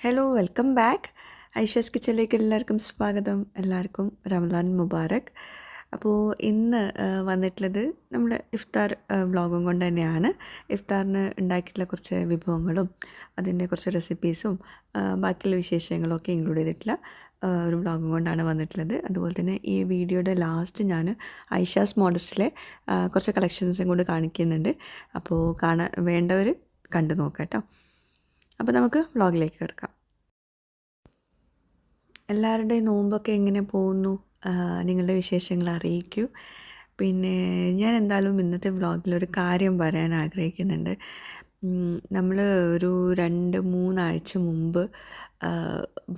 Hello welcome back Aisha's കിച്ചണിലേക്ക് എല്ലാവർക്കും സ്വാഗതം. എല്ലാവർക്കും റമദാൻ മുബാറക്. അപ്പോൾ ഇന്ന് വന്നിട്ടുള്ളത് നമ്മുടെ ഇഫ്താർ വ്ളോഗും കൊണ്ട് തന്നെയാണ്. ഇഫ്താറിന് ഉണ്ടാക്കിയിട്ടുള്ള കുറച്ച് വിഭവങ്ങളും അതിന്റെ കുറച്ച് റെസിപ്പീസും ബാക്കിയുള്ള വിശേഷങ്ങളും ഒക്കെ ഇൻക്ലൂഡ് ചെയ്തിട്ടുള്ള ഒരു വ്ളോഗും കൊണ്ടാണ് വന്നിട്ടുള്ളത്. അതുപോലെ തന്നെ ഈ വീഡിയോയുടെ ലാസ്റ്റ് ഞാൻ ഐഷാസ് മോഡൽസിലെ കുറച്ച് കളക്ഷൻസും കൂടി കാണിക്കുന്നുണ്ട്. അപ്പോൾ കാണാൻ വേണ്ടവർ കണ്ടു നോക്കാം കേട്ടോ. അപ്പോൾ നമുക്ക് വ്ളോഗിലേക്ക് കിടക്കാം. എല്ലാവരുടെയും നോമ്പൊക്കെ എങ്ങനെ പോകുന്നു? നിങ്ങളുടെ വിശേഷങ്ങൾ അറിയിക്കൂ. പിന്നെ ഞാൻ എന്തായാലും ഇന്നത്തെ വ്ളോഗിൽ ഒരു കാര്യം പറയാൻ ആഗ്രഹിക്കുന്നുണ്ട്. നമ്മൾ ഒരു രണ്ട് മൂന്നാഴ്ച മുമ്പ്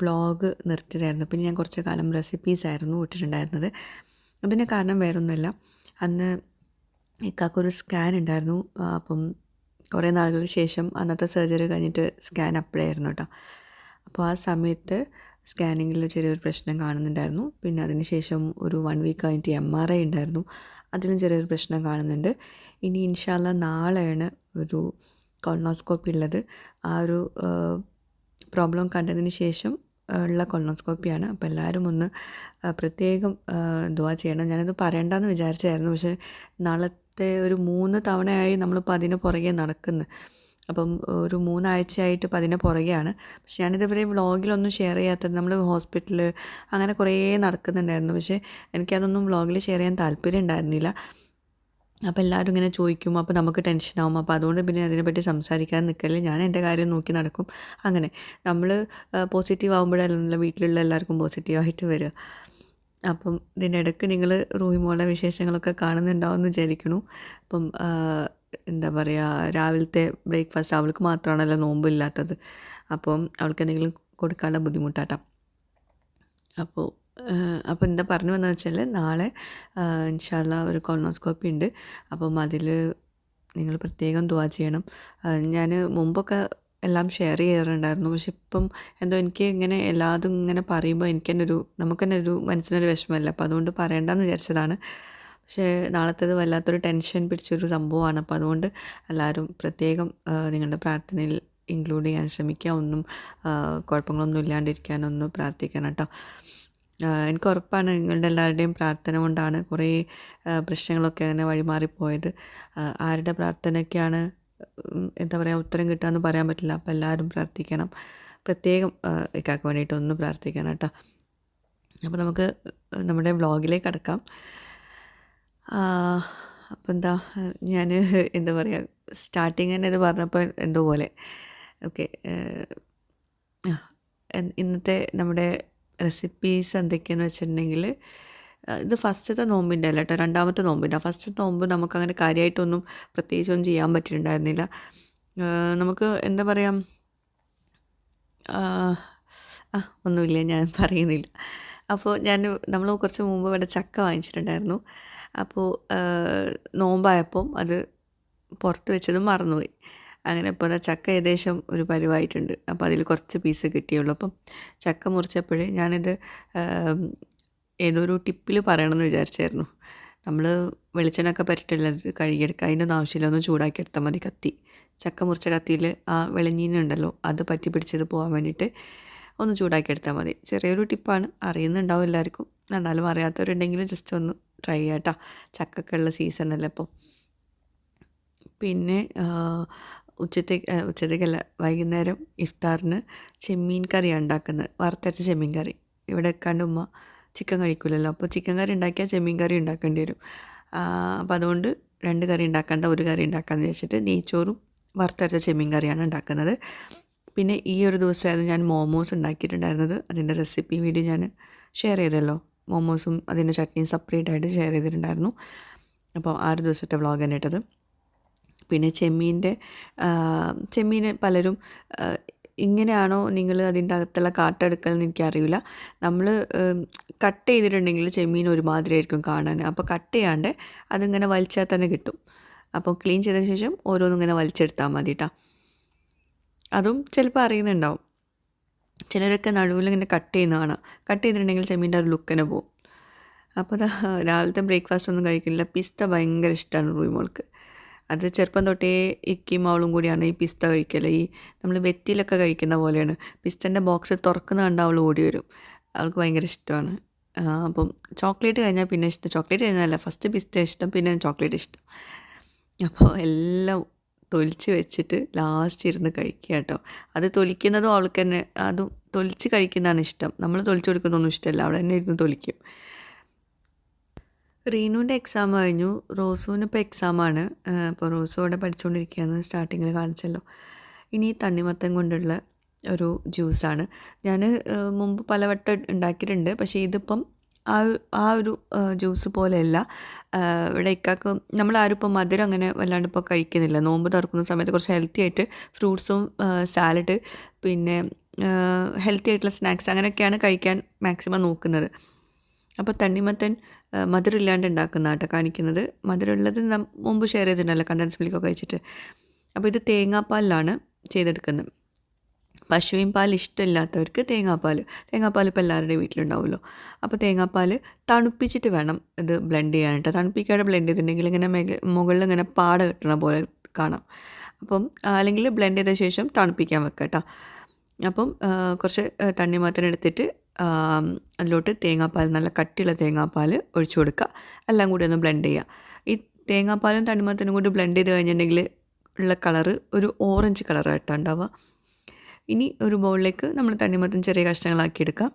വ്ളോഗ് നിർത്തിയതായിരുന്നു. പിന്നെ ഞാൻ കുറച്ച് കാലം റെസിപ്പീസ് ആയിരുന്നു ഇട്ടിട്ടുണ്ടായിരുന്നത്. അതിന് കാരണം വേറൊന്നുമില്ല. അന്ന് ഇക്കാക്കൊരു സ്കാൻ ഉണ്ടായിരുന്നു. അപ്പം കുറേ നാളുകൾക്ക് ശേഷം അന്നത്തെ സർജറി കഴിഞ്ഞിട്ട് സ്കാൻ അപ്പോഴായിരുന്നു കേട്ടോ. അപ്പോൾ ആ സമയത്ത് സ്കാനിങ്ങിൽ ചെറിയൊരു പ്രശ്നം കാണുന്നുണ്ടായിരുന്നു. പിന്നെ അതിന് ശേഷം ഒരു വൺ വീക്ക് കഴിഞ്ഞിട്ട് എം ആർ ഐ ഉണ്ടായിരുന്നു. അതിലും ചെറിയൊരു പ്രശ്നം കാണുന്നുണ്ട്. ഇനി ഇൻഷാല്ല നാളെയാണ് ഒരു കൊളോണോസ്കോപ്പി ഉള്ളത്. ആ ഒരു പ്രോബ്ലം കണ്ടതിന് ശേഷം ഉള്ള കൊളോണോസ്കോപ്പിയാണ്. അപ്പോൾ എല്ലാവരും ഒന്ന് പ്രത്യേകം ദുവാ ചെയ്യണം. ഞാനത് പറയണ്ടെന്ന് വിചാരിച്ചായിരുന്നു. പക്ഷേ നാളത്തെ ഒരു മൂന്ന് തവണയായി നമ്മളിപ്പോൾ അതിന് പുറകെ നടക്കുന്നു. അപ്പം ഒരു മൂന്നാഴ്ചയായിട്ട് ഇപ്പം അതിന് പുറകെയാണ്. പക്ഷെ ഞാനിതുവരെ വ്ളോഗിലൊന്നും ഷെയർ ചെയ്യാത്തത് നമ്മൾ ഹോസ്പിറ്റൽ അങ്ങനെ കുറേ നടക്കുന്നുണ്ടായിരുന്നു. പക്ഷേ എനിക്കതൊന്നും വ്ളോഗിൽ ഷെയർ ചെയ്യാൻ താല്പര്യം ഉണ്ടായിരുന്നില്ല അപ്പോൾ എല്ലാവരും ഇങ്ങനെ ചോദിക്കും അപ്പോൾ നമുക്ക് ടെൻഷനാവും അപ്പോൾ അതുകൊണ്ട് പിന്നെ അതിനെപ്പറ്റി സംസാരിക്കാൻ നിൽക്കല്ലേ ഞാൻ എന്റെ കാര്യം നോക്കി നടക്കും. അങ്ങനെ നമ്മൾ പോസിറ്റീവ് ആകുമ്പോഴല്ല വീട്ടിലുള്ള എല്ലാവർക്കും പോസിറ്റീവായിട്ട് വരിക. അപ്പം ഇതിന്റെ ഇടയ്ക്ക് നിങ്ങൾ റൂഹിമോളുടെ വിശേഷങ്ങളൊക്കെ കാണുന്നുണ്ടാവും എന്ന് വിചാരിക്കണു അപ്പം എന്താ പറയുക രാവിലത്തെ ബ്രേക്ക്ഫാസ്റ്റ് അവൾക്ക് മാത്രമാണല്ലോ നോമ്പില്ലാത്തത്. അപ്പം അവൾക്ക് എന്തെങ്കിലും കൊടുക്കാനുള്ള ബുദ്ധിമുട്ടാട്ടാം. അപ്പോൾ അപ്പോൾ എന്താ പറഞ്ഞു വന്നതെന്ന് വെച്ചാൽ നാളെ ഇൻഷാല്ല ഒരു കൊളോണോസ്കോപ്പി ഉണ്ട്. അപ്പം അതിൽ നിങ്ങൾ പ്രത്യേകം ദുവാ ചെയ്യണം. ഞാൻ മുമ്പൊക്കെ എല്ലാം ഷെയർ ചെയ്യാറുണ്ടായിരുന്നു. പക്ഷെ ഇപ്പം എന്തോ എനിക്ക് ഇങ്ങനെ എല്ലാതും ഇങ്ങനെ പറയുമ്പോൾ എനിക്ക് തന്നെ ഒരു നമുക്ക് തന്നെ ഒരു മനസ്സിനൊരു വിഷമമല്ല? അപ്പോൾ അതുകൊണ്ട് പറയണ്ടെന്ന് വിചാരിച്ചതാണ്. പക്ഷേ നാളത്തേത് വല്ലാത്തൊരു ടെൻഷൻ പിടിച്ചൊരു സംഭവമാണ്. അപ്പോൾ അതുകൊണ്ട് എല്ലാവരും പ്രത്യേകം നിങ്ങളുടെ പ്രാർത്ഥനയിൽ ഇൻക്ലൂഡ് ചെയ്യാൻ ശ്രമിക്കുക. ഒന്നും കുഴപ്പങ്ങളൊന്നും ഇല്ലാണ്ടിരിക്കാനൊന്നും പ്രാർത്ഥിക്കണം കേട്ടോ. എനിക്ക് ഉറപ്പാണ് നിങ്ങളുടെ എല്ലാവരുടെയും പ്രാർത്ഥന കൊണ്ടാണ് കുറേ പ്രശ്നങ്ങളൊക്കെ അങ്ങനെ വഴിമാറിപ്പോയത്. ആരുടെ പ്രാർത്ഥനയ്ക്കാണ് എന്താ പറയുക ഉത്തരം കിട്ടുകയെന്ന് പറയാൻ പറ്റില്ല. അപ്പോൾ എല്ലാവരും പ്രാർത്ഥിക്കണം. പ്രത്യേകം ഇക്കാക്ക് വേണ്ടിയിട്ട് ഒന്ന് പ്രാർത്ഥിക്കണം കേട്ടോ. അപ്പോൾ നമുക്ക് നമ്മുടെ വ്ളോഗിലേക്ക് കടക്കാം അപ്പോൾ എന്താ ഞാൻ എന്താ പറയുക സ്റ്റാർട്ടിങ് തന്നെ ഇത് പറഞ്ഞപ്പോൾ എന്തോ പോലെ. ഓക്കെ ഇന്നത്തെ നമ്മുടെ റെസിപ്പീസ് എന്തൊക്കെയാണെന്ന് വെച്ചിട്ടുണ്ടെങ്കിൽ ഇത് ഫസ്റ്റത്തെ നോമ്പിന്റെ അല്ല കേട്ടോ രണ്ടാമത്തെ നോമ്പിന്റെ. ഫസ്റ്റത്തെ നോമ്പ് നമുക്കങ്ങനെ കാര്യമായിട്ടൊന്നും പ്രത്യേകിച്ചൊന്നും ചെയ്യാൻ പറ്റിയിട്ടുണ്ടായിരുന്നില്ല. നമുക്ക് എന്താ പറയുക ആ ഒന്നുമില്ല ഞാൻ പറയുന്നില്ല. അപ്പോൾ ഞാൻ നമ്മൾ കുറച്ച് മുമ്പ് ഇവിടെ ചക്ക വാങ്ങിച്ചിട്ടുണ്ടായിരുന്നു. അപ്പോൾ നോമ്പായപ്പം അത് പുറത്ത് വെച്ചത് മറന്നുപോയി. അങ്ങനെ ഇപ്പോൾ ചക്ക ഏകദേശം ഒരു പരിവായിട്ടുണ്ട്. അപ്പോൾ അതിൽ കുറച്ച് പീസ് കിട്ടിയുള്ളൂ. അപ്പം ചക്ക മുറിച്ചപ്പോഴേ ഞാനിത് ഏതൊരു ടിപ്പിൽ പറയണമെന്ന് വിചാരിച്ചായിരുന്നു. നമ്മൾ വെളിച്ചെണ്ണയൊക്കെ പരട്ടുള്ളത് കഴുകിയെടുക്കുക അതിനൊന്നും ആവശ്യമില്ല. ഒന്ന് ചൂടാക്കിയെടുത്താൽ മതി കത്തി. ചക്ക മുറിച്ച കത്തിയിൽ ആ വെളിഞ്ഞീനുണ്ടല്ലോ അത് പറ്റി പിടിച്ചത് പോകാൻ വേണ്ടിയിട്ട് ഒന്ന് ചൂടാക്കിയെടുത്താൽ മതി. ചെറിയൊരു ടിപ്പാണ് അറിയുന്നുണ്ടാവും എല്ലാവർക്കും. എന്നാലും അറിയാത്തവരുണ്ടെങ്കിൽ ജസ്റ്റ് ഒന്ന് ട്രൈ ചെയ്യാം കേട്ടോ ചക്കൊക്കെ ഉള്ള സീസണല്ലേ അപ്പോൾ പിന്നെ ഉച്ചത്തേക്ക് ഉച്ചത്തേക്കല്ല വൈകുന്നേരം ഇഫ്താറിന് ചെമ്മീൻ കറിയാണ് ഉണ്ടാക്കുന്നത് വറുത്തരച്ച ചെമ്മീൻ കറി. ഇവിടെ കണ്ട് ഉമ്മ ചിക്കൻ കഴിക്കില്ലല്ലോ അപ്പോൾ ചിക്കൻ കറി ഉണ്ടാക്കിയാൽ ചെമ്മീൻ കറി ഉണ്ടാക്കേണ്ടി വരും. അപ്പം അപ്പോൾ അതുകൊണ്ട് രണ്ട് കറി ഉണ്ടാക്കേണ്ട ഒരു കറി ഉണ്ടാക്കാമെന്ന് വെച്ചിട്ട് നെയ്ച്ചോറും വറുത്തരച്ച ചെമ്മീൻ കറിയാണ് ഉണ്ടാക്കുന്നത്. പിന്നെ ഈ ഒരു ദിവസമായിരുന്നു ഞാൻ മോമോസ് ഉണ്ടാക്കിയിട്ടുണ്ടായിരുന്നത്. അതിന്റെ റെസിപ്പി വീഡിയോ ഞാൻ ഷെയർ ചെയ്തല്ലോ. മോമോസും അതിന്റെ ചട്നിയും സെപ്പറേറ്റ് ആയിട്ട് ഷെയർ ചെയ്തിട്ടുണ്ടായിരുന്നു. അപ്പോൾ ആറ് ദിവസത്തെ വ്ളോഗ് തന്നെ ഇട്ടത്. പിന്നെ ചെമ്മീന്റെ ചെമ്മീൻ പലരും ഇങ്ങനെയാണോ നിങ്ങൾ അതിന്റെ അകത്തുള്ള കാട്ടെടുക്കൽ എന്ന് എനിക്കറിയില്ല. നമ്മൾ കട്ട് ചെയ്തിട്ടുണ്ടെങ്കിൽ ചെമ്മീൻ ഒരുമാതിരി ആയിരിക്കും കാണാൻ. അപ്പോൾ കട്ട് ചെയ്യാണ്ട് അതിങ്ങനെ വലിച്ചാൽ തന്നെ കിട്ടും. അപ്പോൾ ക്ലീൻ ചെയ്തതിന് ശേഷം ഓരോന്നും ഇങ്ങനെ വലിച്ചെടുത്താൽ മതി കേട്ടോ അതും ചിലപ്പോൾ അറിയുന്നുണ്ടാവും. ചിലരൊക്കെ നടുവിൽ ഇങ്ങനെ കട്ട് ചെയ്യുന്ന കാണാം കട്ട് ചെയ്തിട്ടുണ്ടെങ്കിൽ ചെമ്മീന്റെ ഒരു ലുക്കിനെ പോകും അപ്പോൾ രാവിലത്തെ ബ്രേക്ക്ഫാസ്റ്റ് ഒന്നും കഴിക്കില്ല പിസ്ത ഭയങ്കര ഇഷ്ടമാണ് റൂമോൾക്ക് അത് ചെറുപ്പം തൊട്ടേ ഇക്കിയും അവളും കൂടിയാണ് ഈ പിസ്ത കഴിക്കൽ ഈ നമ്മൾ വെറ്റിലൊക്കെ കഴിക്കുന്ന പോലെയാണ്. പിസ്തന്റെ ബോക്സ് തുറക്കുന്ന കണ്ട അവൾ ഓടി വരും. അവൾക്ക് ഭയങ്കര ഇഷ്ടമാണ് അപ്പം ചോക്ലേറ്റ് കഴിഞ്ഞാൽ പിന്നെ ഇഷ്ടം. ചോക്ലേറ്റ് കഴിഞ്ഞാലല്ല ഫസ്റ്റ് പിസ്ത ഇഷ്ടം പിന്നെ ചോക്ലേറ്റ് ഇഷ്ടം. അപ്പോൾ എല്ലാം തൊലിച്ച് വെച്ചിട്ട് ലാസ്റ്റ് ഇരുന്ന് കഴിക്കുക കേട്ടോ. അത് തൊലിക്കുന്നതും അവൾക്ക് തന്നെ അതും തൊലിച്ച് കഴിക്കുന്നതാണ് ഇഷ്ടം. നമ്മൾ തൊലിച്ച് കൊടുക്കുന്നൊന്നും ഇഷ്ടമല്ല അവൾ തന്നെ ഇരുന്ന് തൊലിക്കും. റീനുവിന്റെ എക്സാം കഴിഞ്ഞു. റോസുവിന് ഇപ്പോൾ എക്സാമാണ് അപ്പോൾ റോസു അവിടെ പഠിച്ചുകൊണ്ടിരിക്കുകയാണ്. സ്റ്റാർട്ടിങ്ങിൽ കാണിച്ചല്ലോ. ഇനി തണ്ണിമത്തം കൊണ്ടുള്ള ഒരു ജ്യൂസാണ് ഞാൻ മുമ്പ് പലവട്ടം ഉണ്ടാക്കിയിട്ടുണ്ട്. പക്ഷേ ഇതിപ്പം ആ ആ ഒരു ജ്യൂസ് പോലെയല്ല. ഇവിടെ ഇക്കാക്ക് നമ്മളാരും ഇപ്പോൾ മധുരം അങ്ങനെ വല്ലാണ്ട് ഇപ്പോൾ കഴിക്കുന്നില്ല. നോമ്പ് തുറക്കുന്ന സമയത്ത് കുറച്ച് ഹെൽത്തി ആയിട്ട് ഫ്രൂട്ട്സും സാലഡ് പിന്നെ ഹെൽത്തി ആയിട്ടുള്ള സ്നാക്സ് അങ്ങനെയൊക്കെയാണ് കഴിക്കാൻ മാക്സിമം നോക്കുന്നത്. അപ്പോൾ തണ്ണിമത്തൻ മധുരമില്ലാണ്ട് ഉണ്ടാക്കുന്ന കേട്ടോ കാണിക്കുന്നത്. മധുരമുള്ളത് മുമ്പ് ഷെയർ ചെയ്തിട്ടുണ്ടല്ലോ കണ്ടൻസ് മിൽക്കൊക്കെ കഴിച്ചിട്ട്. അപ്പോൾ ഇത് തേങ്ങാപ്പാലിലാണ് ചെയ്തെടുക്കുന്നത്. പശുവിൻ പാൽ ഇഷ്ടമില്ലാത്തവർക്ക് തേങ്ങാപ്പാൽ തേങ്ങാപ്പാൽ ഇപ്പോൾ എല്ലാവരുടെയും വീട്ടിലുണ്ടാവുമല്ലോ. അപ്പോൾ തേങ്ങാപ്പാൽ തണുപ്പിച്ചിട്ട് വേണം ഇത് ബ്ലെൻഡ് ചെയ്യാനായിട്ട്. തണുപ്പിക്കാതെ ബ്ലെൻഡ് ചെയ്തിട്ടുണ്ടെങ്കിൽ ഇങ്ങനെ മേഘ മുകളിൽ ഇങ്ങനെ പാട കിട്ടണ പോലെ കാണാം. അപ്പം അല്ലെങ്കിൽ ബ്ലെൻഡ് ചെയ്ത ശേഷം തണുപ്പിക്കാൻ വെക്കാം കേട്ടോ. അപ്പം കുറച്ച് ആ, അതിലോട്ട് തേങ്ങാപ്പാൽ നല്ല കട്ടിയുള്ള തേങ്ങാപ്പാൽ ഒഴിച്ചു കൊടുക്കുക. എല്ലാം കൂടി ഒന്ന് ബ്ലെൻഡ് ചെയ്യുക. ഈ തേങ്ങാപ്പാലും തണ്ണിമത്തനും കൂടി ബ്ലെൻഡ് ചെയ്ത് കഴിഞ്ഞിട്ടുണ്ടെങ്കിൽ ഉള്ള കളറ് ഒരു ഓറഞ്ച് കളറായിട്ടാണ് ഉണ്ടാവുക. ഇനി ഒരു ബൗളിലേക്ക് നമ്മൾ തണ്ണിമത്തൻ ചെറിയ കഷ്ണങ്ങളാക്കി എടുക്കാം.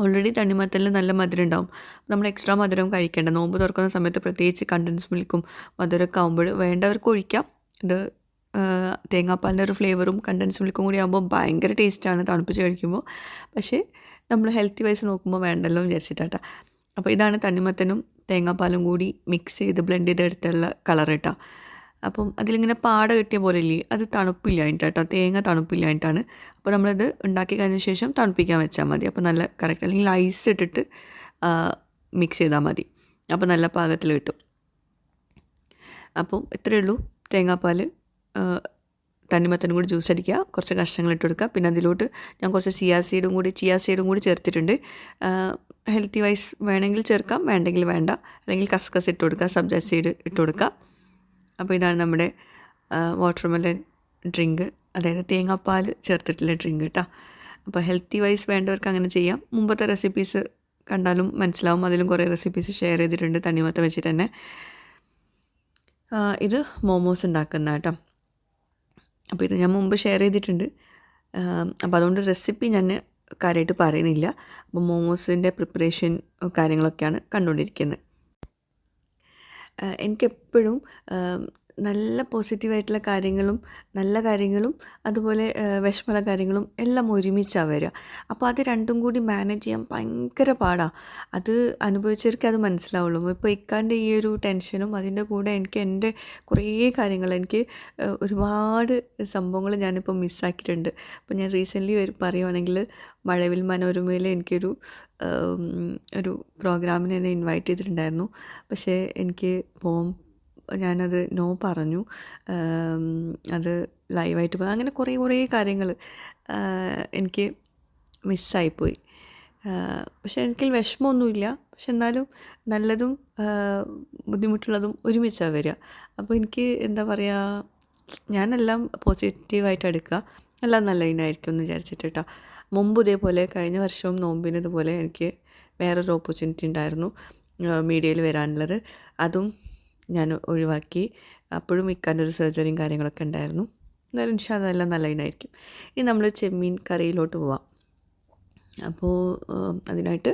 ഓൾറെഡി തണ്ണിമത്തലിൽ നല്ല മധുരം ഉണ്ടാവും. നമ്മൾ എക്സ്ട്രാ മധുരം കഴിക്കേണ്ട. നോമ്പ് തുറക്കുന്ന സമയത്ത് പ്രത്യേകിച്ച് കണ്ടൻസ് മിൽക്കും മധുരമൊക്കെ ആകുമ്പോൾ വേണ്ടവർക്ക് ഒഴിക്കാം. ഇത് തേങ്ങാപ്പാലിന്റെ ഒരു ഫ്ലേവറും കണ്ടൻസ് മിൽക്കും കൂടി ആകുമ്പോൾ ഭയങ്കര ടേസ്റ്റാണ് തണുപ്പിച്ച് കഴിക്കുമ്പോൾ. പക്ഷേ നമ്മൾ ഹെൽത്തി വൈസ് നോക്കുമ്പോൾ വേണ്ടല്ലോ എന്ന് അപ്പോൾ ഇതാണ് തണ്ണിമത്തനും തേങ്ങാപ്പാലും കൂടി മിക്സ് ചെയ്ത് ബ്ലെൻഡ് ചെയ്ത് ചെയ്തെടുത്തുള്ള കളർ കേട്ടോ അപ്പം അതിലിങ്ങനെ പാട കിട്ടിയ പോലെ ഇല്ലേ അത് തണുപ്പില്ലായിട്ട് കേട്ടോ തേങ്ങ തണുപ്പില്ലായിട്ടാണ് അപ്പോൾ നമ്മളത് ഉണ്ടാക്കി കഴിഞ്ഞ ശേഷം തണുപ്പിക്കാൻ വെച്ചാൽ മതി. അപ്പോൾ നല്ല കറക്റ്റ് അല്ലെങ്കിൽ ഐസ് ഇട്ടിട്ട് മിക്സ് ചെയ്താൽ മതി. അപ്പോൾ നല്ല പാകത്തിൽ കിട്ടും. അപ്പം ഇത്രയേ ഉള്ളൂ. തേങ്ങാപ്പാൽ തണ്ണിമത്തനും കൂടി ജ്യൂസ് അടിക്കുക. കുറച്ച് കഷ്ണങ്ങൾ ഇട്ട് കൊടുക്കുക പിന്നെ അതിലോട്ട് ഞാൻ കുറച്ച് ചിയാ സീഡും കൂടി ചിയാ സീഡും കൂടി ചേർത്തിട്ടുണ്ട്. ഹെൽത്തി വൈസ് വേണമെങ്കിൽ ചേർക്കാം വേണ്ടെങ്കിൽ വേണ്ട. അല്ലെങ്കിൽ കസ്കസ് ഇട്ട് കൊടുക്കുക സബ്ജ സീഡ് ഇട്ട് കൊടുക്കുക അപ്പോൾ ഇതാണ് നമ്മുടെ വാട്ടർമെലൻ ഡ്രിങ്ക് അതായത് തേങ്ങാപ്പാൽ ചേർത്തിട്ടുള്ള ഡ്രിങ്ക് കേട്ടോ അപ്പോൾ ഹെൽത്തി വൈസ് വേണ്ടവർക്ക് അങ്ങനെ ചെയ്യാം. മുമ്പത്തെ റെസിപ്പീസ് കണ്ടാലും മനസ്സിലാവും. അതിലും കുറേ റെസിപ്പീസ് ഷെയർ ചെയ്തിട്ടുണ്ട് തണ്ണിമത്ത വെച്ചിട്ട് തന്നെ. ഇത് മോമോസ് ഉണ്ടാക്കുന്ന കേട്ടോ അപ്പോൾ ഇത് ഞാൻ മുമ്പ് ഷെയർ ചെയ്തിട്ടുണ്ട്. അപ്പോൾ അതുകൊണ്ട് റെസിപ്പി ഞാൻ കാര്യമായിട്ട് പറയുന്നില്ല. അപ്പോൾ മോമോസിന്റെ പ്രിപ്പറേഷൻ കാര്യങ്ങളൊക്കെയാണ് കണ്ടുകൊണ്ടിരിക്കുന്നത്. എനിക്കെപ്പോഴും നല്ല പോസിറ്റീവായിട്ടുള്ള കാര്യങ്ങളും നല്ല കാര്യങ്ങളും അതുപോലെ വിഷമമുള്ള കാര്യങ്ങളും എല്ലാം ഒരുമിച്ചാണ് വരിക അപ്പോൾ അത് രണ്ടും കൂടി മാനേജ് ചെയ്യാൻ ഭയങ്കര പാടാണ് അത് അനുഭവിച്ചവർക്ക് അത് മനസ്സിലാവുള്ളൂ. ഇപ്പോൾ ഇക്കാന്റെ ഈ ഒരു ടെൻഷനും അതിന്റെ കൂടെ എനിക്ക് എന്റെ കുറേ കാര്യങ്ങൾ എനിക്ക് ഒരുപാട് സംഭവങ്ങൾ ഞാനിപ്പോൾ മിസ്സാക്കിയിട്ടുണ്ട് അപ്പോൾ ഞാൻ റീസെന്റ്ലി പറയുവാണെങ്കിൽ മഴവിൽ മനോരമയിൽ എനിക്കൊരു ഒരു പ്രോഗ്രാമിന് എന്നെ ഇൻവൈറ്റ് ചെയ്തിട്ടുണ്ടായിരുന്നു. പക്ഷേ എനിക്ക് പോകാൻ ഞാനത് നോ പറഞ്ഞു. അത് ലൈവായിട്ട് പോയി അങ്ങനെ കുറേ കുറേ കാര്യങ്ങൾ എനിക്ക് മിസ്സായിപ്പോയി. പക്ഷെ എനിക്ക് വിഷമമൊന്നുമില്ല. പക്ഷെ എന്നാലും നല്ലതും ബുദ്ധിമുട്ടുള്ളതും ഒരുമിച്ചാണ് വരിക. അപ്പോൾ എനിക്ക് എന്താ പറയുക ഞാനെല്ലാം പോസിറ്റീവായിട്ട് എടുക്കുക. എല്ലാം നല്ല ഇനായിരിക്കും എന്ന് വിചാരിച്ചിട്ട് കേട്ടോ. മുമ്പ് ഇതേപോലെ കഴിഞ്ഞ വർഷവും നോമ്പിന് ഇതുപോലെ എനിക്ക് വേറൊരു ഓപ്പർച്യൂണിറ്റി ഉണ്ടായിരുന്നു മീഡിയയിൽ വരാനുള്ളത്. അതും ഞാൻ ഒഴിവാക്കി. അപ്പോഴും വിൽക്കാന്റെ ഒരു സർജറിയും കാര്യങ്ങളൊക്കെ ഉണ്ടായിരുന്നു. എന്നാലും ഇൻഷാ അതെല്ലാം നല്ല ഇനായിരിക്കും ഇനി നമ്മൾ ചെമ്മീൻ കറിയിലോട്ട് പോവാം. അപ്പോൾ അതിനായിട്ട്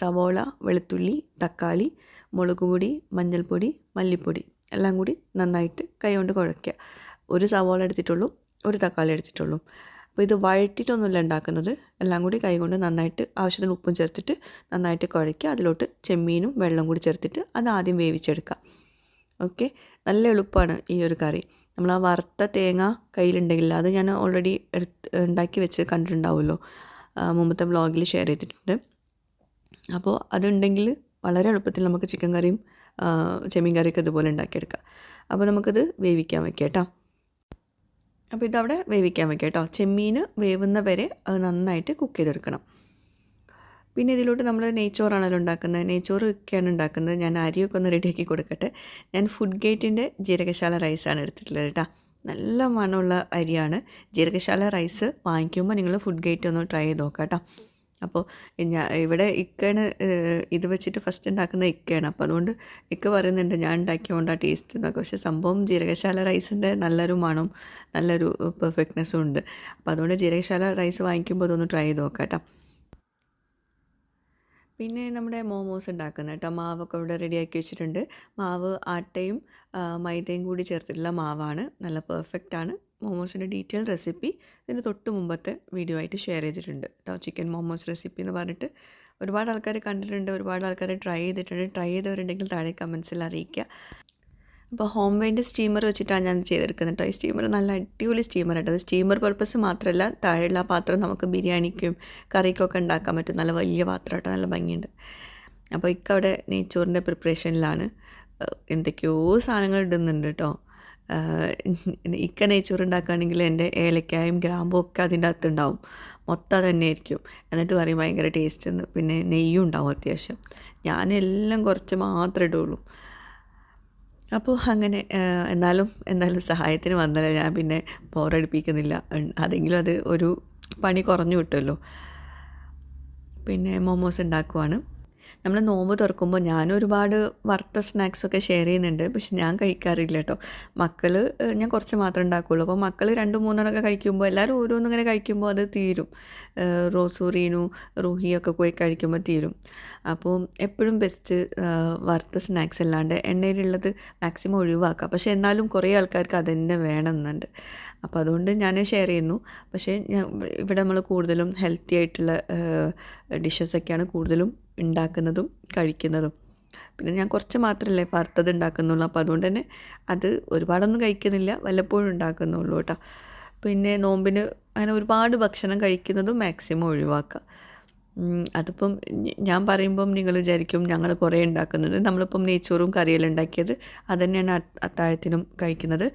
സവോള വെളുത്തുള്ളി തക്കാളി മുളക് പൊടി മഞ്ഞൾപ്പൊടി മല്ലിപ്പൊടി എല്ലാം കൂടി നന്നായിട്ട് കൈ കൊണ്ട് കുഴയ്ക്കുക ഒരു സവോള എടുത്തിട്ടുള്ളൂ ഒരു തക്കാളി എടുത്തിട്ടുള്ളൂ. അപ്പോൾ ഇത് വഴറ്റിയിട്ടൊന്നുമല്ല ഉണ്ടാക്കുന്നത്. എല്ലാം കൂടി കൈകൊണ്ട് നന്നായിട്ട് ആവശ്യത്തിന് ഉപ്പും ചേർത്തിട്ട് നന്നായിട്ട് കുഴയ്ക്കുക. അതിലോട്ട് ചെമ്മീനും വെള്ളം കൂടി ചേർത്തിട്ട് അത് ആദ്യം വേവിച്ചെടുക്കുക. ഓക്കെ? നല്ല എളുപ്പമാണ് ഈ ഒരു കറി. നമ്മൾ ആ വറുത്ത തേങ്ങ കയ്യിലുണ്ടെങ്കിൽ അത് ഞാൻ ഓൾറെഡി എടുത്ത് ഉണ്ടാക്കി വെച്ച് കണ്ടിട്ടുണ്ടാവുമല്ലോ. മുമ്പത്തെ വ്ളോഗിൽ ഷെയർ ചെയ്തിട്ടുണ്ട്. അപ്പോൾ അതുണ്ടെങ്കിൽ വളരെ എളുപ്പത്തിൽ നമുക്ക് ചിക്കൻ കറിയും ചെമ്മീൻ കറിയൊക്കെ ഇതുപോലെ ഉണ്ടാക്കിയെടുക്കാം. അപ്പോൾ നമുക്കത് വേവിക്കാൻ വയ്ക്കാം കേട്ടോ. അപ്പോൾ ഇതവിടെ വേവിക്കാൻ വയ്ക്കുക കേട്ടോ. ചെമ്മീൻ വേവുന്ന വരെ അത് നന്നായിട്ട് കുക്ക് ചെയ്തെടുക്കണം. പിന്നെ ഇതിലോട്ട് നമ്മൾ നെയ്ച്ചോറാണല്ലോ ഉണ്ടാക്കുന്നത്. നെയ്ച്ചോറ് ഒക്കെയാണ് ഉണ്ടാക്കുന്നത്. ഞാൻ അരിയൊക്കെ ഒന്ന് റെഡിയാക്കി കൊടുക്കട്ടെ. ഞാൻ ഫുഡ് ഗേറ്റിന്റെ ജീരകശാല റൈസാണ് എടുത്തിട്ടുള്ളത് കേട്ടോ. നല്ല മണമുള്ള അരിയാണ്. ജീരകശാല റൈസ് വാങ്ങിക്കുമ്പോൾ നിങ്ങൾ ഫുഡ് ഗേറ്റ് ഒന്ന് ട്രൈ ചെയ്ത് നോക്കാം കേട്ടോ. അപ്പോൾ ഞാൻ ഇവിടെ ഇക്കയാണ് ഇത് വെച്ചിട്ട് ഫസ്റ്റ് ഉണ്ടാക്കുന്ന ഇക്കയാണ്. അപ്പോൾ അതുകൊണ്ട് ഇക്ക പറയുന്നുണ്ട് ഞാൻ ഉണ്ടാക്കിയതുകൊണ്ടാണ് ടേസ്റ്റ് എന്നൊക്കെ. പക്ഷേ സംഭവം ജീരകശാല റൈസിന്റെ നല്ലൊരു മണം നല്ലൊരു പെർഫെക്റ്റ്നെസ്സും ഉണ്ട്. അപ്പോൾ അതുകൊണ്ട് ജീരകശാല റൈസ് വാങ്ങിക്കുമ്പോൾ അതൊന്ന് ട്രൈ ചെയ്ത് നോക്കാം കേട്ടോ. പിന്നെ നമ്മുടെ മോമോസ് ഉണ്ടാക്കുന്ന കേട്ടോ. മാവൊക്കെ ഇവിടെ റെഡിയാക്കി വെച്ചിട്ടുണ്ട്. മാവ് ആട്ടയും മൈദയും കൂടി ചേർത്തിട്ടുള്ള മാവാണ്. നല്ല പെർഫെക്റ്റ് ആണ്. മോമോസിന്റെ ഡീറ്റെയിൽ റെസിപ്പി ഇതിന് തൊട്ട് മുമ്പത്തെ വീഡിയോ ആയിട്ട് ഷെയർ ചെയ്തിട്ടുണ്ട്. കേട്ടോ ചിക്കൻ മോമോസ് റെസിപ്പി എന്ന് പറഞ്ഞിട്ട് ഒരുപാട് ആൾക്കാർ കണ്ടിട്ടുണ്ട് ഒരുപാട് ആൾക്കാർ ട്രൈ ചെയ്തിട്ടുണ്ട്. ട്രൈ ചെയ്തവരുണ്ടെങ്കിൽ താഴെ കമൻസിൽ അറിയിക്കുക. അപ്പോൾ ഹോം വെയിന്റെ സ്റ്റീമർ വെച്ചിട്ടാണ് ഞാൻ ചെയ്തെടുക്കുന്നത് കേട്ടോ ഈ സ്റ്റീമർ നല്ല അടിപൊളി സ്റ്റീമർ കേട്ടോ സ്റ്റീമർ പർപ്പസ് മാത്രമല്ല താഴെയുള്ള ആ പാത്രം നമുക്ക് ബിരിയാണിക്കും കറിക്കൊക്കെ ഉണ്ടാക്കാൻ പറ്റും. നല്ല വലിയ പാത്രം കേട്ടോ നല്ല ഭംഗിയുണ്ട്. അപ്പോൾ ഇക്കവിടെ നെയ്ച്ചോറിന്റെ പ്രിപ്പറേഷനിലാണ് എന്തൊക്കെയോ സാധനങ്ങൾ ഇടുന്നുണ്ട് കേട്ടോ ഇക്ക നെയ്ച്ചോർ ഉണ്ടാക്കുകയാണെങ്കിൽ എന്റെ ഏലക്കായും ഗ്രാമ്പും ഒക്കെ അതിന്റെ അകത്ത് ഉണ്ടാവും. മൊത്തം തന്നെ ആയിരിക്കും. എന്നിട്ട് പറയും ഭയങ്കര ടേസ്റ്റ് എന്ന്. പിന്നെ നെയ്യും ഉണ്ടാവും അത്യാവശ്യം. ഞാനെല്ലാം കുറച്ച് മാത്രമേ ഇടുള്ളൂ. അപ്പോൾ അങ്ങനെ എന്നാലും എന്തായാലും സഹായത്തിന് വന്നല്ലോ. ഞാൻ പിന്നെ ബോറടിപ്പിക്കുന്നില്ല. അതെങ്കിലും അത് ഒരു പണി കുറഞ്ഞു കിട്ടുമല്ലോ. പിന്നെ മോമോസ് ഉണ്ടാക്കുവാണ്. നമ്മൾ നോമ്പ് തുറക്കുമ്പോൾ ഞാൻ ഒരുപാട് വറുത്ത സ്നാക്സൊക്കെ ഷെയർ ചെയ്യുന്നുണ്ട്. പക്ഷെ ഞാൻ കഴിക്കാറില്ല കേട്ടോ മക്കൾ ഞാൻ കുറച്ച് മാത്രമേ ഉണ്ടാക്കുകയുള്ളൂ അപ്പോൾ മക്കൾ രണ്ട് മൂന്നെണ്ണമൊക്കെ കഴിക്കുമ്പോൾ എല്ലാവരും ഓരോന്നിങ്ങനെ കഴിക്കുമ്പോൾ അത് തീരും. റോസു റീനു റൂഹിയൊക്കെ പോയി കഴിക്കുമ്പോൾ തീരും. അപ്പോൾ എപ്പോഴും ബെസ്റ്റ് വറുത്ത സ്നാക്സ് അല്ലാണ്ട് എണ്ണയിലുള്ളത് മാക്സിമം ഒഴിവാക്കുക പക്ഷേ എന്നാലും കുറേ ആൾക്കാർക്ക് അതന്നെ വേണമെന്നുണ്ട് അപ്പോൾ അതുകൊണ്ട് ഞാൻ ഷെയർ ചെയ്യുന്നു. പക്ഷേ ഞാൻ ഇവിടെ നമ്മൾ കൂടുതലും ഹെൽത്തി ആയിട്ടുള്ള ഡിഷസൊക്കെയാണ് കൂടുതലും ഉണ്ടാക്കുന്നതും കഴിക്കുന്നതും. പിന്നെ ഞാൻ കുറച്ച് മാത്രമല്ലേ വറുത്തത് ഉണ്ടാക്കുന്നുള്ളൂ. അപ്പോൾ അതുകൊണ്ട് തന്നെ അത് ഒരുപാടൊന്നും കഴിക്കുന്നില്ല. വല്ലപ്പോഴും ഉണ്ടാക്കുന്നുള്ളൂ കേട്ടോ. പിന്നെ നോമ്പിന് അങ്ങനെ ഒരുപാട് ഭക്ഷണം കഴിക്കുന്നതും മാക്സിമം ഒഴിവാക്കുക. അതിപ്പം ഞാൻ പറയുമ്പം നിങ്ങൾ വിചാരിക്കും ഞങ്ങൾ കുറേ ഉണ്ടാക്കുന്നുണ്ട് നമ്മളിപ്പം നെയ്ച്ചോറും കറിയെല്ലാം ഉണ്ടാക്കിയത് അത് തന്നെയാണ് അത്താഴത്തിനും കഴിക്കുന്നത്.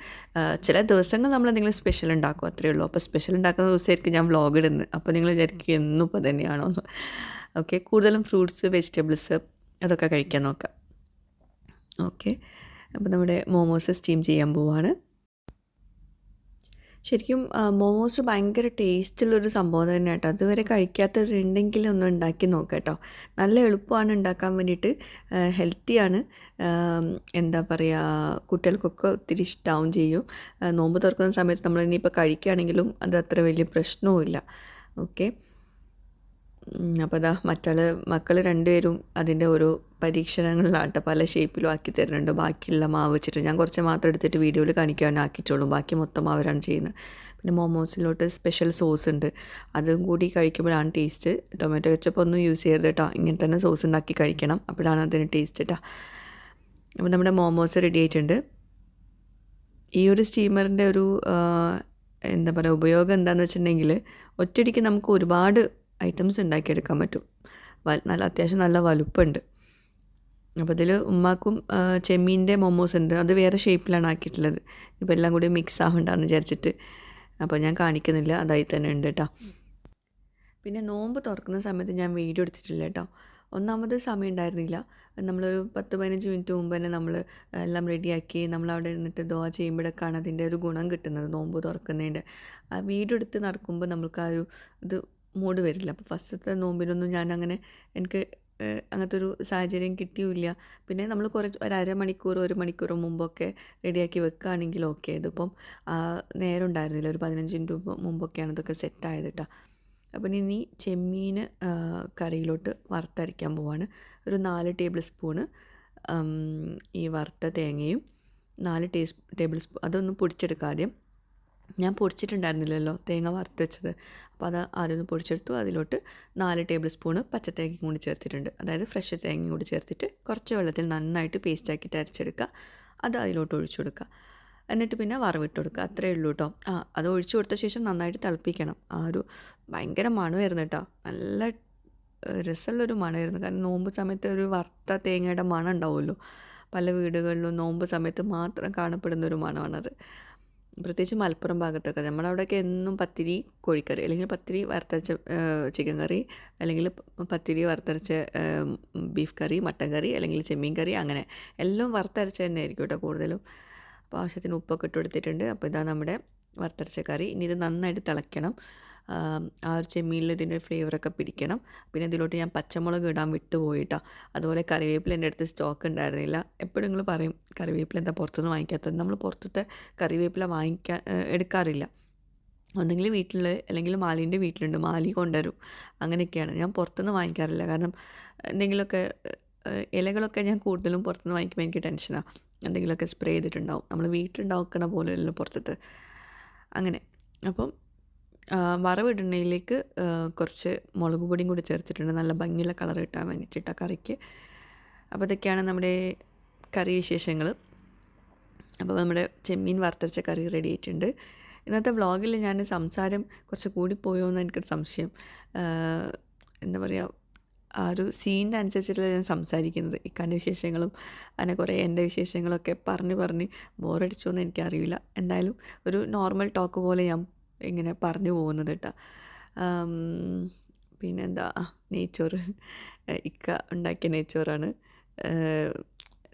ചില ദിവസങ്ങൾ നമ്മൾ എന്തെങ്കിലും സ്പെഷ്യൽ ഉണ്ടാക്കും അത്രയേ ഉള്ളൂ. അപ്പോൾ സ്പെഷ്യൽ ഉണ്ടാക്കുന്ന ദിവസമായിരിക്കും ഞാൻ വ്ലോഗ് ഇടുന്നത്. അപ്പോൾ നിങ്ങൾ വിചാരിക്കും എന്നും ഇപ്പോൾ തന്നെയാണോ ഓക്കെ കൂടുതലും ഫ്രൂട്ട്സ് വെജിറ്റബിൾസ് അതൊക്കെ കഴിക്കാൻ നോക്കാം. ഓക്കെ അപ്പോൾ നമ്മുടെ മോമോസ് സ്റ്റീം ചെയ്യാൻ പോവാണ്. ശരിക്കും മോമോസ് ഭയങ്കര ടേസ്റ്റുള്ളൊരു സംഭവം തന്നെ കേട്ടോ അതുവരെ കഴിക്കാത്തവരുണ്ടെങ്കിൽ ഒന്ന് ഉണ്ടാക്കി നോക്കാം കേട്ടോ നല്ല എളുപ്പമാണ് ഉണ്ടാക്കാൻ വേണ്ടിയിട്ട് ഹെൽത്തിയാണ്. എന്താ പറയുക കുട്ടികൾക്കൊക്കെ ഒത്തിരി ഇഷ്ടമാവും ചെയ്യും. നോമ്പ് തുറക്കുന്ന സമയത്ത് നമ്മൾ ഇനിയിപ്പോൾ കഴിക്കുകയാണെങ്കിലും അത് അത്ര വലിയ പ്രശ്നവും ഇല്ല ഓക്കെ. അപ്പോൾ അതാ മറ്റാൾ മക്കൾ രണ്ടുപേരും അതിന്റെ ഓരോ പരീക്ഷണങ്ങളിലാട്ടെ പല ഷേപ്പിലും ആക്കി തരുന്നുണ്ട്. ബാക്കിയുള്ള മാവ് വെച്ചിട്ട് ഞാൻ കുറച്ച് മാത്രം എടുത്തിട്ട് വീഡിയോയിൽ കാണിക്കാൻ ആക്കിച്ചോളും ബാക്കി മൊത്തം അവരാണ് ചെയ്യുന്നത്. പിന്നെ മോമോസിലോട്ട് സ്പെഷ്യൽ സോസ് ഉണ്ട്. അതും കൂടി കഴിക്കുമ്പോഴാണ് ടേസ്റ്റ് ടൊമാറ്റോ കച്ചപ്പ് ഒന്നും യൂസ് ചെയ്യരുത് കേട്ടോ ഇങ്ങനെ തന്നെ സോസ് ഉണ്ടാക്കി കഴിക്കണം. അപ്പോഴാണ് അതിന് ടേസ്റ്റ് കേട്ടോ അപ്പോൾ നമ്മുടെ മോമോസ് റെഡി ആയിട്ടുണ്ട്. ഈ ഒരു സ്റ്റീമറിന്റെ ഒരു എന്താ പറയുക ഉപയോഗം എന്താണെന്ന് വെച്ചിട്ടുണ്ടെങ്കിൽ ഒറ്റയടിക്ക് നമുക്ക് ഒരുപാട് ഐറ്റംസ് ഉണ്ടാക്കിയെടുക്കാൻ പറ്റും. നല്ല അത്യാവശ്യം നല്ല വലുപ്പമുണ്ട് അപ്പോൾ അതിൽ ഉമ്മാക്കും ചെമ്മീന്റെ മൊമോസ് ഉണ്ട്. അത് വേറെ ഷേപ്പിലാണ് ആക്കിയിട്ടുള്ളത്. ഇപ്പോൾ എല്ലാം കൂടി മിക്സ് ആവണ്ടെന്ന് വിചാരിച്ചിട്ട്. അപ്പോൾ ഞാൻ കാണിക്കുന്നില്ല. അതായി തന്നെ ഉണ്ട് കേട്ടോ പിന്നെ നോമ്പ് തുറക്കുന്ന സമയത്ത് ഞാൻ വീഡിയോ എടുത്തിട്ടില്ല കേട്ടോ ഒന്നാമത് സമയം ഉണ്ടായിരുന്നില്ല. നമ്മളൊരു പത്ത് പതിനഞ്ച് മിനിറ്റ് മുമ്പ് തന്നെ നമ്മൾ എല്ലാം റെഡിയാക്കി നമ്മൾ അവിടെ ഇരുന്നിട്ട് ദോവ ചെയ്യുമ്പോഴൊക്കെയാണ് അതിന്റെ ഒരു ഗുണം കിട്ടുന്നത് നോമ്പ് തുറക്കുന്നതിന്റെ. ആ വീഡിയോ എടുത്ത് നടക്കുമ്പോൾ നമുക്ക് ആ ഒരു ഇത് മൂഡ് വരില്ല. അപ്പോൾ ഫസ്റ്റത്തെ നോമ്പിനൊന്നും ഞാൻ അങ്ങനെ എനിക്ക് അങ്ങനത്തെ ഒരു സാഹചര്യം കിട്ടിയില്ല പിന്നെ നമ്മൾ കുറച്ച് ഒരു അരമണിക്കൂർ ഒരു മണിക്കൂർ മുമ്പൊക്കെ റെഡിയാക്കി വെക്കുകയാണെങ്കിൽ ഓക്കെ. ഇതിപ്പം നേരം ഉണ്ടായിരുന്നില്ല. ഒരു പതിനഞ്ച് മിനിറ്റ് മുമ്പൊക്കെയാണ് ഇതൊക്കെ സെറ്റായത് കേട്ടോ അപ്പം ഇനി ചെമ്മീൻ കറിയിലോട്ട് വറുത്തരയ്ക്കാൻ പോവാണ്. ഒരു നാല് ടേബിൾ സ്പൂണ് ഈ വറുത്ത തേങ്ങയും നാല് ടേസ് ടേബിൾ സ്പൂൺ അതൊന്ന് പൊടിച്ചെടുക്കാം ആദ്യം. ഞാൻ പൊടിച്ചിട്ടുണ്ടായിരുന്നില്ലല്ലോ തേങ്ങ വറുത്ത് വെച്ചത്. അപ്പോൾ അത് ആദ്യമൊന്ന് പൊടിച്ചെടുത്തു. അതിലോട്ട് നാല് ടേബിൾ സ്പൂണ് പച്ചത്തേങ്ങയും കൂടി ചേർത്തിട്ടുണ്ട്. അതായത് ഫ്രഷ് തേങ്ങയും കൂടി ചേർത്തിട്ട് കുറച്ച് വെള്ളത്തിൽ നന്നായിട്ട് പേസ്റ്റ് ആക്കിയിട്ട് അരച്ചെടുക്കുക. അത് അതിലോട്ട് ഒഴിച്ചു കൊടുക്കുക. എന്നിട്ട് പിന്നെ വറവിട്ട് കൊടുക്കുക. അത്രയേ ഉള്ളൂ കേട്ടോ. ആ അത് ഒഴിച്ചു കൊടുത്ത ശേഷം നന്നായിട്ട് തിളപ്പിക്കണം. ആ ഒരു ഭയങ്കര മണമായിരുന്നു കേട്ടോ. നല്ല രസമുള്ളൊരു മണമായിരുന്നു. കാരണം നോമ്പ് സമയത്ത് ഒരു വറുത്ത തേങ്ങയുടെ മണം ഉണ്ടാവുമല്ലോ. പല വീടുകളിലും നോമ്പ് സമയത്ത് മാത്രം കാണപ്പെടുന്ന ഒരു മണമാണത്. പ്രത്യേകിച്ച് മലപ്പുറം ഭാഗത്തൊക്കെ. നമ്മളവിടെയൊക്കെ എന്നും പത്തിരി കോഴിക്കറി അല്ലെങ്കിൽ പത്തിരി വറുത്തരച്ച ചിക്കൻ കറി അല്ലെങ്കിൽ പത്തിരി വറുത്തരച്ച ബീഫ് കറി മട്ടൻ കറി അല്ലെങ്കിൽ ചെമ്മീൻ കറി അങ്ങനെ എല്ലാം വറുത്തരച്ച തന്നെ ആയിരിക്കും കേട്ടോ കൂടുതലും. അപ്പോൾ ആവശ്യത്തിന് ഉപ്പൊക്കെ ഇട്ട് കൊടുത്തിട്ടുണ്ട്. അപ്പോൾ ഇതാ നമ്മുടെ വറുത്തരച്ച കറി. ഇനി ഇത് നന്നായിട്ട് തിളയ്ക്കണം. ആം, ഒരു ചെമ്മീനിൽ ഇതിന്റെ ഫ്ലേവറൊക്കെ പിടിക്കണം. പിന്നെ ഇതിലോട്ട് ഞാൻ പച്ചമുളക് ഇടാൻ വിട്ടുപോയിട്ടോ അതുപോലെ കറിവേപ്പില എന്റെ അടുത്ത് സ്റ്റോക്ക് ഉണ്ടായിരുന്നില്ല. എപ്പോഴും നിങ്ങൾ പറയും കറിവേപ്പില എന്താ പുറത്തുനിന്ന് വാങ്ങിക്കാത്തത്? നമ്മൾ പുറത്തത്തെ കറിവേപ്പില വാങ്ങിക്കാൻ എടുക്കാറില്ല. ഒന്നെങ്കിൽ വീട്ടിൽ അല്ലെങ്കിൽ മാലിന്റെ വീട്ടിലുണ്ട് മാലി കൊണ്ടുവരും. അങ്ങനെയൊക്കെയാണ്. ഞാൻ പുറത്തുനിന്ന് വാങ്ങിക്കാറില്ല. കാരണം എന്തെങ്കിലുമൊക്കെ ഇലകളൊക്കെ ഞാൻ കൂടുതലും പുറത്തുനിന്ന് വാങ്ങിക്കുമ്പോൾ എനിക്ക് ടെൻഷനാണ് എന്തെങ്കിലുമൊക്കെ സ്പ്രേ ചെയ്തിട്ടുണ്ടാവും. നമ്മൾ വീട്ടിലുണ്ടാക്കുന്ന പോലെയല്ലോ പുറത്തത് അങ്ങനെ. അപ്പം വറവിടുന്നതിലേക്ക് ആ, കുറച്ച് മുളക് പൊടിയും കൂടി ചേർത്തിട്ടുണ്ട്. നല്ല ഭംഗിയുള്ള കളർ കിട്ടാൻ വേണ്ടിയിട്ട് കറിക്ക്. അപ്പോൾ ഇതൊക്കെയാണ് നമ്മുടെ കറി വിശേഷങ്ങൾ. അപ്പോൾ നമ്മുടെ ചെമ്മീൻ വറുത്തരച്ച കറി റെഡി ആയിട്ടുണ്ട്. ഇന്നത്തെ വ്ളോഗിൽ ഞാൻ സംസാരം കുറച്ച് കൂടിപ്പോയോ എന്ന് എനിക്കൊരു സംശയം. എന്താ പറയുക ആ ഒരു സീനിന്റെ അനുസരിച്ചിട്ടുള്ള ഞാൻ സംസാരിക്കുന്നത്. ഇക്കാന്റെ വിശേഷങ്ങളും അങ്ങനെ കുറേ എന്റെ വിശേഷങ്ങളൊക്കെ പറഞ്ഞ് പറഞ്ഞ് ബോറടിച്ചോ എന്ന് എനിക്കറിയില്ല. എന്തായാലും ഒരു നോർമൽ ടോക്ക് പോലെ ഞാൻ ഇങ്ങനെ പറഞ്ഞു പോകുന്നത് കേട്ടോ. പിന്നെന്താ? നെയ്ച്ചോറ്. ഇക്ക ഉണ്ടാക്കിയ നെയ്ച്ചോറാണ്.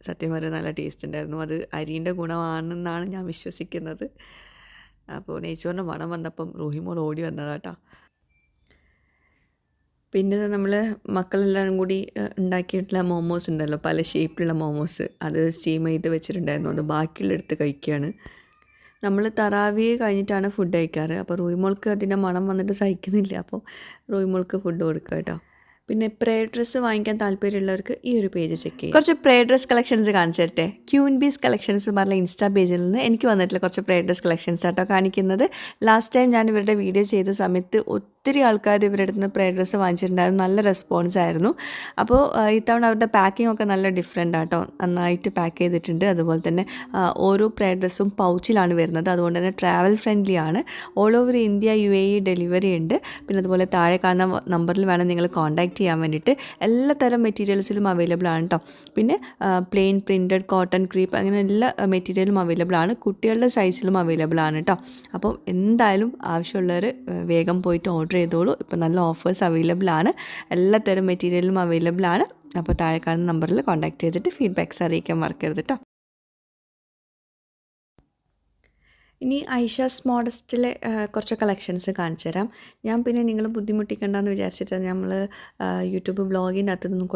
സത്യം പറഞ്ഞാൽ നല്ല ടേസ്റ്റ് ഉണ്ടായിരുന്നു. അത് അരിന്റെ ഗുണമാണെന്നാണ് ഞാൻ വിശ്വസിക്കുന്നത്. അപ്പോൾ നെയ്ച്ചോറിന്റെ മണം വന്നപ്പം റോഹിമോൾ ഓടി വന്നതാട്ടോ പിന്നെ നമ്മൾ മക്കളെല്ലാവരും കൂടി ഉണ്ടാക്കിയിട്ടുള്ള മോമോസ് ഉണ്ടല്ലോ. പല ഷേപ്പിലുള്ള മോമോസ്. അത് സ്റ്റീം ചെയ്ത് വെച്ചിട്ടുണ്ടായിരുന്നു. അത് ബാക്കിയുള്ള എടുത്ത് കഴിക്കുകയാണ് നമ്മൾ തറാവിയെ കഴിഞ്ഞിട്ടാണ് ഫുഡ് കഴിക്കാറ്. അപ്പോൾ റൂയിമോൾക്ക് അതിന്റെ മണം വന്നിട്ട് സഹിക്കുന്നില്ല. അപ്പോൾ റൂയിമോൾക്ക് ഫുഡ് കൊടുക്കുക കേട്ടോ. പിന്നെ പ്രേ ഡ്രസ്സ് വാങ്ങിക്കാൻ താല്പര്യമുള്ളവർക്ക് ഈ ഒരു പേജ് ചെക്ക് ചെയ്യാം കുറച്ച് പ്രേ ഡ്രസ് കളക്ഷൻസ് കാണിച്ചു തരട്ടെ. ക്യൂൻ ബീസ് കളക്ഷൻസ് പറഞ്ഞ ഇൻസ്റ്റാ പേജിൽ നിന്ന് എനിക്ക് വന്നിട്ടുള്ള കുറച്ച് പ്രേ ഡ്രസ് കളക്ഷൻസ് ആട്ടോ കാണിക്കുന്നത്. ലാസ്റ്റ് ടൈം ഞാൻ ഇവരുടെ വീഡിയോ ചെയ്ത സമയത്ത് ഒത്തിരി ആൾക്കാർ ഇവരുടെ അടുത്ത് നിന്ന് പ്രേ ഡ്രസ്സ് വാങ്ങിച്ചിട്ടുണ്ടായിരുന്നു. നല്ല റെസ്പോൺസ് ആയിരുന്നു. അപ്പോൾ ഇത്തവണ അവരുടെ പാക്കിംഗ് ഒക്കെ നല്ല ഡിഫറെന്റ് ആട്ടോ. നന്നായിട്ട് പാക്ക് ചെയ്തിട്ടുണ്ട്. അതുപോലെ തന്നെ ഓരോ പ്രേ ഡ്രസ്സും പൗച്ചിലാണ് വരുന്നത്. അതുകൊണ്ട് തന്നെ ട്രാവൽ ഫ്രണ്ട്ലി ആണ്. All over India U A delivery ഉണ്ട്. പിന്നെ അതുപോലെ താഴെ കാണുന്ന നമ്പറിൽ വേണം നിങ്ങൾ കോൺടാക്റ്റ് ചെയ്യാൻ വേണ്ടിയിട്ട്. എല്ലാ തരം മെറ്റീരിയൽസിലും അവൈലബിൾ ആണ് കേട്ടോ പിന്നെ പ്ലെയിൻ പ്രിന്റഡ് കോട്ടൺ ക്രീപ്പ് അങ്ങനെ എല്ലാ മെറ്റീരിയലും അവൈലബിൾ ആണ്. കുട്ടികളുടെ സൈസിലും അവൈലബിൾ ആണ് കേട്ടോ അപ്പോൾ എന്തായാലും ആവശ്യമുള്ളവർ വേഗം പോയിട്ട് ഓർഡർ ചെയ്തോളൂ. ഇപ്പോൾ നല്ല ഓഫേഴ്സ് അവൈലബിൾ ആണ്. എല്ലാ തരം മെറ്റീരിയലും അവൈലബിൾ ആണ്. അപ്പോൾ താഴെ കാണുന്ന നമ്പറിൽ കോൺടാക്ട് ചെയ്തിട്ട് ഫീഡ്ബാക്ക്സ് അറിയിക്കാൻ മറക്കരുത് കേട്ടോ ഇനി ഐഷാസ് മോഡസ്റ്റിലെ കുറച്ച് കളക്ഷൻസ് കാണിച്ചു തരാം ഞാൻ പിന്നെ നിങ്ങൾ ബുദ്ധിമുട്ടിക്കണ്ടെന്ന് വിചാരിച്ചിട്ട് നമ്മൾ യൂട്യൂബ് ബ്ലോഗിന്റെ അകത്തൊന്നും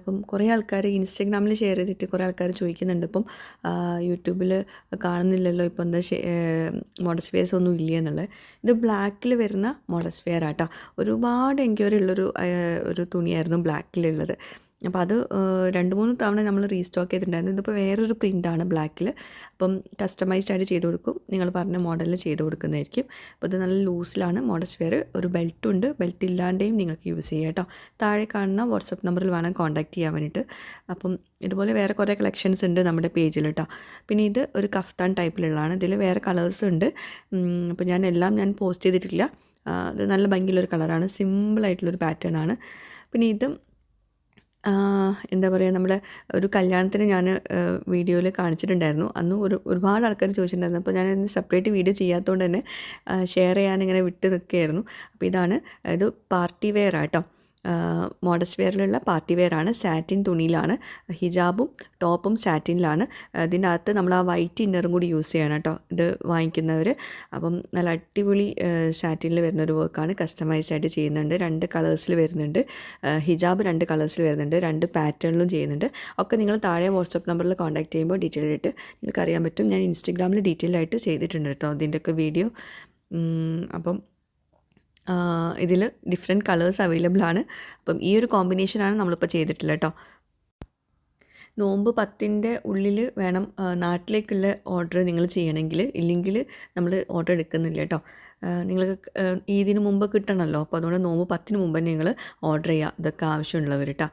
അപ്പം കുറേ ആൾക്കാർ ഇൻസ്റ്റാഗ്രാമിൽ ഷെയർ ചെയ്തിട്ട് കുറേ ആൾക്കാർ ചോദിക്കുന്നുണ്ട്. ഇപ്പം യൂട്യൂബിൽ കാണുന്നില്ലല്ലോ ഇപ്പം എന്താ മോഡസ് വെയർസ് ഒന്നും ഇല്ല എന്നുള്ളത്. ഇത് ബ്ലാക്കിൽ വരുന്ന മോഡസ് വെയർ ആട്ടോ ഒരുപാട് എൻക്വയറി ഉള്ളൊരു ഒരു തുണിയായിരുന്നു ബ്ലാക്കിലുള്ളത്. അപ്പോൾ അത് രണ്ട് മൂന്ന് തവണ നമ്മൾ റീസ്റ്റോക്ക് ചെയ്തിട്ടുണ്ടായിരുന്നു. ഇതിപ്പോൾ വേറൊരു പ്രിന്റാണ് ബ്ലാക്കിൽ അപ്പം കസ്റ്റമൈസ്ഡ് ആയിട്ട് ചെയ്ത് കൊടുക്കും. നിങ്ങൾ പറഞ്ഞ മോഡലിൽ ചെയ്ത് കൊടുക്കുന്നതായിരിക്കും. അപ്പോൾ ഇത് നല്ല ലൂസിലാണ്. മോഡസ് വെയർ ഒരു ബെൽറ്റ് ഉണ്ട്. ബെൽറ്റ് ഇല്ലാണ്ടെയും നിങ്ങൾക്ക് യൂസ് ചെയ്യാം കേട്ടോ. താഴെ കാണുന്ന വാട്സപ്പ് നമ്പറിൽ വേണം കോൺടാക്റ്റ് ചെയ്യാൻ വേണ്ടിയിട്ട്. അപ്പം ഇതുപോലെ വേറെ കുറേ കളക്ഷൻസ് ഉണ്ട് നമ്മുടെ പേജിൽ കേട്ടോ. പിന്നെ ഇത് ഒരു കഫ്താൻ ടൈപ്പിലുള്ളതാണ് ഇതിൽ വേറെ കളേഴ്സ് ഉണ്ട്. അപ്പം അപ്പോൾ ഞാൻ എല്ലാം ഞാൻ പോസ്റ്റ് ചെയ്തിട്ടില്ല. ഇത് നല്ല ഭംഗിയുള്ളൊരു കളറാണ് സിമ്പിളായിട്ടുള്ളൊരു പാറ്റേൺ ആണ്. പിന്നെ ഇതും എന്താ പറയുക നമ്മുടെ ഒരു കല്യാണത്തിന് ഞാൻ വീഡിയോയിൽ കാണിച്ചിട്ടുണ്ടായിരുന്നു. അന്ന് ഒരു ഒരുപാട് ആൾക്കാർ ചോദിച്ചിട്ടുണ്ടായിരുന്നു. അപ്പോൾ ഞാൻ ഇന്ന് സെപ്പറേറ്റ് വീഡിയോ ചെയ്യാത്തതുകൊണ്ട് തന്നെ ഷെയർ ചെയ്യാൻ ഇങ്ങനെ വിട്ട് നിൽക്കുകയായിരുന്നു. അപ്പോൾ ഇതാണ് അതായത് പാർട്ടി വെയർ ആട്ടോ മോഡസ്റ്റ് വെയറിലുള്ള പാർട്ടി വെയറാണ് സാറ്റിൻ തുണിയിലാണ്. ഹിജാബും ടോപ്പും സാറ്റിനിലാണ് ഇതിന്റെ അകത്ത് നമ്മൾ ആ വൈറ്റ് ഇന്നറും കൂടി യൂസ് ചെയ്യണം കേട്ടോ ഇത് വാങ്ങിക്കുന്നവർ അപ്പം നല്ല അടിപൊളി സാറ്റിനിൽ വരുന്ന ഒരു വർക്കാണ് കസ്റ്റമൈസ് ആയിട്ട് ചെയ്യുന്നുണ്ട്. രണ്ട് കളേഴ്സിൽ വരുന്നുണ്ട്. ഹിജാബ് രണ്ട് കളേഴ്സിൽ വരുന്നുണ്ട്. രണ്ട് പാറ്റേണിലും ചെയ്യുന്നുണ്ട്. ഒക്കെ നിങ്ങൾ താഴെ വാട്സപ്പ് നമ്പറിൽ കോൺടാക്റ്റ് ചെയ്യുമ്പോൾ ഡീറ്റെയിൽ ആയിട്ട് നിങ്ങൾക്ക് അറിയാൻ പറ്റും. ഞാൻ ഇൻസ്റ്റഗ്രാമിൽ ഡീറ്റെയിൽ ആയിട്ട് ചെയ്തിട്ടുണ്ട് കേട്ടോ ഇതിന്റെയൊക്കെ വീഡിയോ അപ്പം ഇതിൽ ഡിഫറെന്റ് കളേഴ്സ് അവൈലബിൾ ആണ്. അപ്പം ഈ ഒരു കോമ്പിനേഷനാണ് നമ്മളിപ്പോൾ ചെയ്തിട്ടില്ല കേട്ടോ നോമ്പ് പത്തിന്റെ ഉള്ളിൽ വേണം നാട്ടിലേക്കുള്ള ഓർഡർ നിങ്ങൾ ചെയ്യണമെങ്കിൽ ഇല്ലെങ്കിൽ നമ്മൾ ഓർഡർ എടുക്കുന്നില്ല കേട്ടോ നിങ്ങൾക്ക് ഈദിന് മുമ്പ് കിട്ടണമല്ലോ അപ്പോൾ അതുകൊണ്ട് നോമ്പ് പത്തിന് മുമ്പ് തന്നെ നിങ്ങൾ ഓർഡർ ചെയ്യുക ഇതൊക്കെ ആവശ്യമുള്ളവർ കേട്ടോ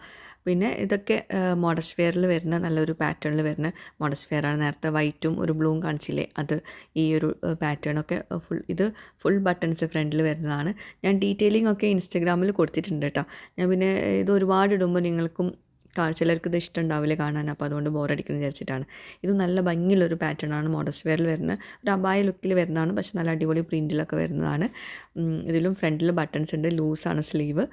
പിന്നെ ഇതൊക്കെ മോഡസ്റ്റ് വെയറിൽ വരുന്ന നല്ലൊരു പാറ്റേണിൽ വരുന്ന മോഡസ്റ്റ് വെയറാണ് നേരത്തെ വൈറ്റും ഒരു ബ്ലൂവും കാണിച്ചില്ലേ? അത് ഈ ഒരു പാറ്റേണൊക്കെ ഫുൾ ഇത് ഫുൾ ബട്ടൺസ് ഫ്രണ്ടിൽ വരുന്നതാണ്. ഞാൻ ഡീറ്റെയിലിംഗ് ഒക്കെ ഇൻസ്റ്റഗ്രാമിൽ കൊടുത്തിട്ടുണ്ട് കേട്ടോ. ഞാൻ പിന്നെ ഇത് ഒരുപാട് ഇടുമ്പോൾ നിങ്ങൾക്കും ചിലർക്ക് ഇത് ഇഷ്ടമുണ്ടാവില്ല കാണാൻ അപ്പോൾ അതുകൊണ്ട് ബോറടിക്കുന്നു വിചാരിച്ചിട്ടാണ്. ഇത് നല്ല ഭംഗിയുള്ളൊരു പാറ്റേൺ ആണ് മോഡസ്റ്റ് വെയറിൽ വരുന്ന ഒരു അബായ ലുക്കിൽ വരുന്നതാണ് പക്ഷേ നല്ല അടിപൊളി പ്രിന്റിലൊക്കെ വരുന്നതാണ്. ഇതിലും ഫ്രണ്ടിൽ ബട്ടൺസ് ഉണ്ട് ലൂസാണ് സ്ലീവ്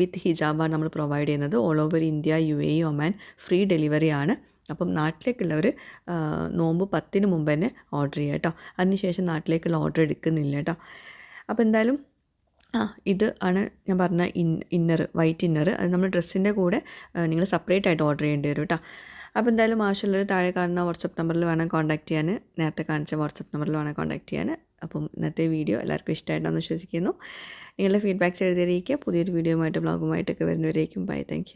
വിത്ത് ഹിജാബാണ് നമ്മൾ പ്രൊവൈഡ് ചെയ്യുന്നത്. All over India U A Oman free delivery ആണ്. അപ്പം നാട്ടിലേക്കുള്ളവർ നോമ്പ് പത്തിന് മുമ്പ് തന്നെ ഓർഡർ ചെയ്യാം കേട്ടോ. അതിനുശേഷം നാട്ടിലേക്കുള്ള ഓർഡർ എടുക്കുന്നില്ല കേട്ടോ. അപ്പോൾ എന്തായാലും ആ ഇത് ആണ് ഞാൻ പറഞ്ഞ ഇൻ ഇന്നർ വൈറ്റ് ഇന്നർ അത് നമ്മൾ ഡ്രസ്സിന്റെ കൂടെ നിങ്ങൾ സെപ്പറേറ്റ് ആയിട്ട് ഓർഡർ ചെയ്യേണ്ടി വരും കേട്ടോ അപ്പോൾ എന്തായാലും ആവശ്യമുള്ളവർ താഴെ കാണുന്ന വാട്സപ്പ് നമ്പറിൽ വേണം കോൺടാക്ട് ചെയ്യാൻ. നേരത്തെ കാണിച്ച വാട്സപ്പ് നമ്പറിൽ വേണം കോൺടാക്ട് ചെയ്യാൻ. അപ്പം ഇന്നത്തെ വീഡിയോ എല്ലാവർക്കും ഇഷ്ടമായിട്ടാണെന്ന് വിശ്വസിക്കുന്നു. നിങ്ങളുടെ ഫീഡ്ബാക്ക്സ് എഴുതിയിരിക്കുക. പുതിയൊരു വീഡിയോയുമായിട്ട് ബ്ലോഗുമായിട്ടൊക്കെ വരുന്നവരേക്കും. Bye thank